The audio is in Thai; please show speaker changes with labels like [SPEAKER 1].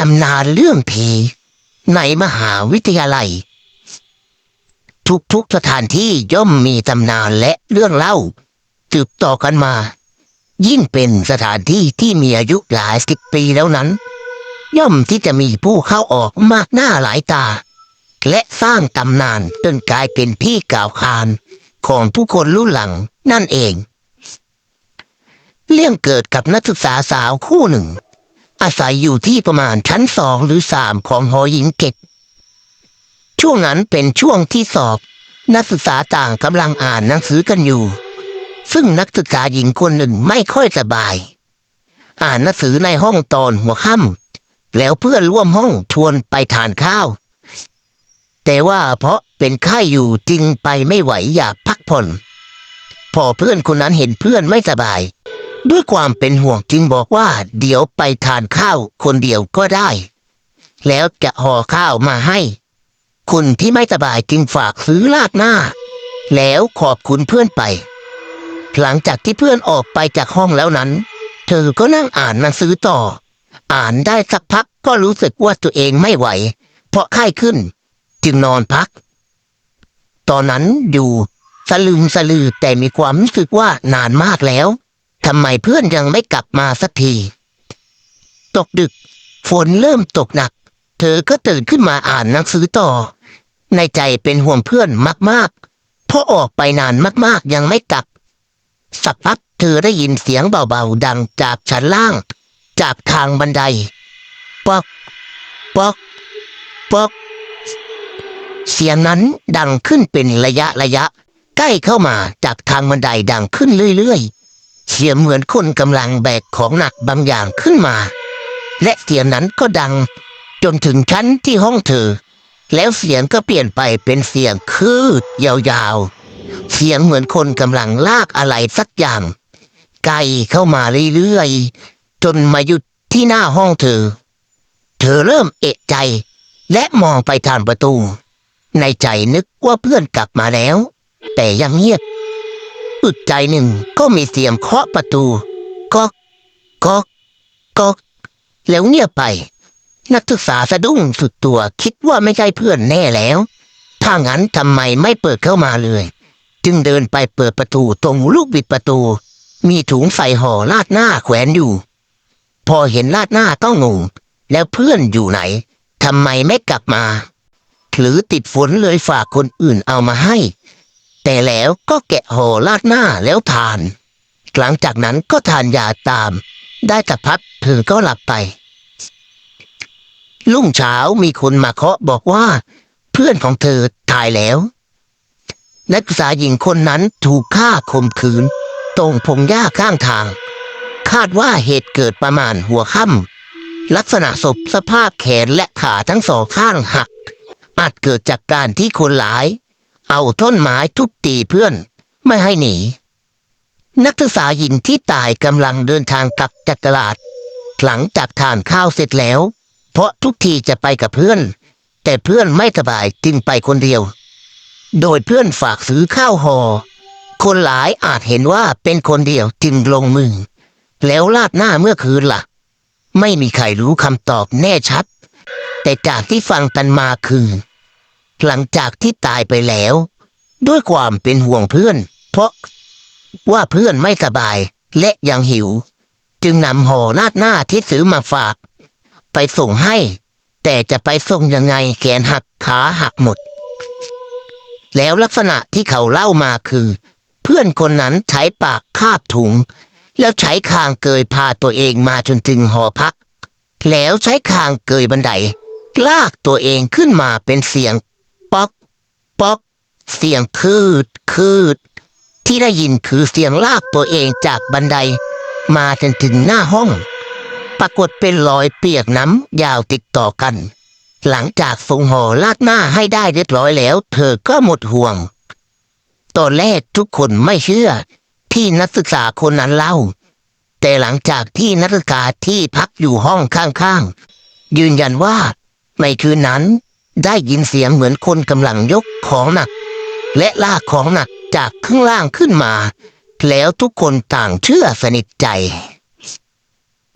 [SPEAKER 1] ตำนานเรื่องผี ในมหาวิทยาลัย ทุกๆสถานที่ย่อมมีตำนานและเรื่องเล่าสืบต่อกันมา ยิ่งเป็นสถานที่ที่มีอายุหลายสิบปีแล้วนั้น ย่อมที่จะมีผู้เข้าออกมากหน้าหลายตา และสร้างตำนานจนกลายเป็นที่กล่าวขานของผู้คนรุ่นหลังนั่นเอง เรื่องเกิดกับนักศึกษาสาวคู่หนึ่ง อาศัยอยู่ที่ประมาณชั้นสองหรือสามของหอหญิงเก็บช่วงนั้นเป็นช่วงที่สอบ นักศึกษาต่างกำลังอ่านหนังสือกันอยู่ ซึ่งนักศึกษาหญิงคนหนึ่งไม่ค่อยสบาย อ่านหนังสือในห้องตอนหัวค่ำแล้วเพื่อนร่วมห้องชวนไปทานข้าว แต่ว่าเพราะเป็นไข้อยู่จึงไปไม่ไหวอยากพักผ่อน พอเพื่อนคนนั้นเห็นเพื่อนไม่สบาย ด้วยความเป็นห่วงจึงบอกว่า เดี๋ยวไปทานข้าวคนเดียวก็ได้ แล้วจะห่อข้าวมาให้ คุณที่ไม่สบายจึงฝากซื้อลาดหน้า แล้วขอบคุณเพื่อนไป หลังจากที่เพื่อนออกไปจากห้องแล้วนั้น เธอก็นั่งอ่านหนังสือต่อ อ่านได้สักพักก็รู้สึกว่าตัวเองไม่ไหว เพราะไข้ขึ้น จึงนอนพัก ตอนนั้นอยู่สลึมสลือแต่มีความรู้สึกว่านานมากแล้ว ทำไมเพื่อนยังไม่กลับมาสักที ตกดึก ฝนเริ่มตกหนัก เธอก็ตื่นขึ้นมาอ่านหนังสือต่อ ในใจเป็นห่วงเพื่อนมากๆเพราะออกไปนานมากๆยังไม่กลับ สักพักเธอได้ยินเสียงเบาๆดังจากชั้นล่าง จากทางบันได ป๊อก ป๊อก ป๊อก เสียงนั้นดังขึ้นเป็นระยะระยะ ใกล้เข้ามาจากทางบันไดดังขึ้นเรื่อยๆ เสียงเหมือนคนกำลังแบกของหนักบางอย่างขึ้นมา และเสียงนั้นก็ดัง จนถึงชั้นที่ห้องเธอ แล้วเสียงก็เปลี่ยนไปเป็นเสียงคืดยาวๆ เสียงเหมือนคนกำลังลากอะไรสักอย่าง ไกลเข้ามาเรื่อยๆ จนมาหยุดที่หน้าห้องเธอ เธอเริ่มเอะใจ และมองไปทางประตู ในใจนึกว่าเพื่อนกลับมาแล้ว แต่ยังเงียบ อึดใจหนึ่งก็มีเสียงเคาะประตูก๊อกก๊อกก๊อกแล้วเงียบไป นักศึกษาสะดุ้งสุดตัวคิดว่าไม่ใช่เพื่อนแน่แล้ว ถ้างั้นทำไมไม่เปิดเข้ามาเลย จึงเดินไปเปิดประตูตรงลูกบิดประตู มีถุงใส่ห่อลาดหน้าแขวนอยู่ พอเห็นลาดหน้าต้องงงแล้วเพื่อนอยู่ไหนทำไมไม่กลับมา หรือติดฝนเลยฝากคนอื่นเอามาให้ แต่แล้วก็แกะห่อลาดหน้าแล้วทาน หลังจากนั้นก็ทานยาตาม ได้สักพักเธอก็หลับไปรุ่งเช้ามีคนมาเคาะบอกว่า เพื่อนของเธอตายแล้ว นักศึกษาหญิงคนนั้นถูกฆ่าข่มขืน ตรงพงหญ้าข้างทาง คาดว่าเหตุเกิดประมาณหัวค่ำลักษณะศพสภาพแขนและขาทั้งสองข้างหักอาจเกิดจากการที่คนหลาย เอาต้นไม้ทุบตีเพื่อน ไม่ให้หนี นักศึกษาหญิงที่ตายกำลังเดินทางกลับจากตลาด หลังจากทานข้าวเสร็จแล้ว เพราะทุกทีจะไปกับเพื่อน แต่เพื่อนไม่สบายจึงไปคนเดียว โดยเพื่อนฝากซื้อข้าวหอ่อคนหลายอาจเห็นว่าเป็นคนเดียวจึงลงมือ แล้วลาดหน้าเมื่อคืนล่ะ ไม่มีใครรู้คำตอบแน่ชัด แต่จากที่ฟังกันมาคือ หลังจากที่ตายไปแล้ว ด้วยความเป็นห่วงเพื่อน เพราะว่าเพื่อนไม่สบายและยังหิว จึงนำห่อราดหน้าที่ซื้อมาฝาก ไปส่งให้ แต่จะไปส่งยังไงแขนหักขาหักหมด แล้วลักษณะที่เขาเล่ามาคือ เพื่อนคนนั้นใช้ปากคาบถุง แล้วใช้คางเกยพาตัวเองมาจนถึงหอพัก แล้วใช้คางเกยบันไดลากตัวเองขึ้นมาเป็นเสียง เสียงคืดคืด ที่ได้ยินคือเสียงลากตัวเองจากบันได มาจนถึงหน้าห้อง ปรากฏเป็นรอยเปียกน้ำยาวติดต่อกัน หลังจากส่งห่อลาดหน้าให้ได้เรียบร้อยแล้ว เธอก็หมดห่วง ตอนแรกทุกคนไม่เชื่อ ที่นักศึกษาคนนั้นเล่า แต่หลังจากที่นักศึกษาที่พักอยู่ห้องข้างๆยืนยันว่าในคืนนั้นได้ยินเสียงเหมือนคนกำลังยกของหนัก และลากของหนักจากข้างล่างขึ้นมา แล้วทุกคนต่างเชื่อสนิทใจ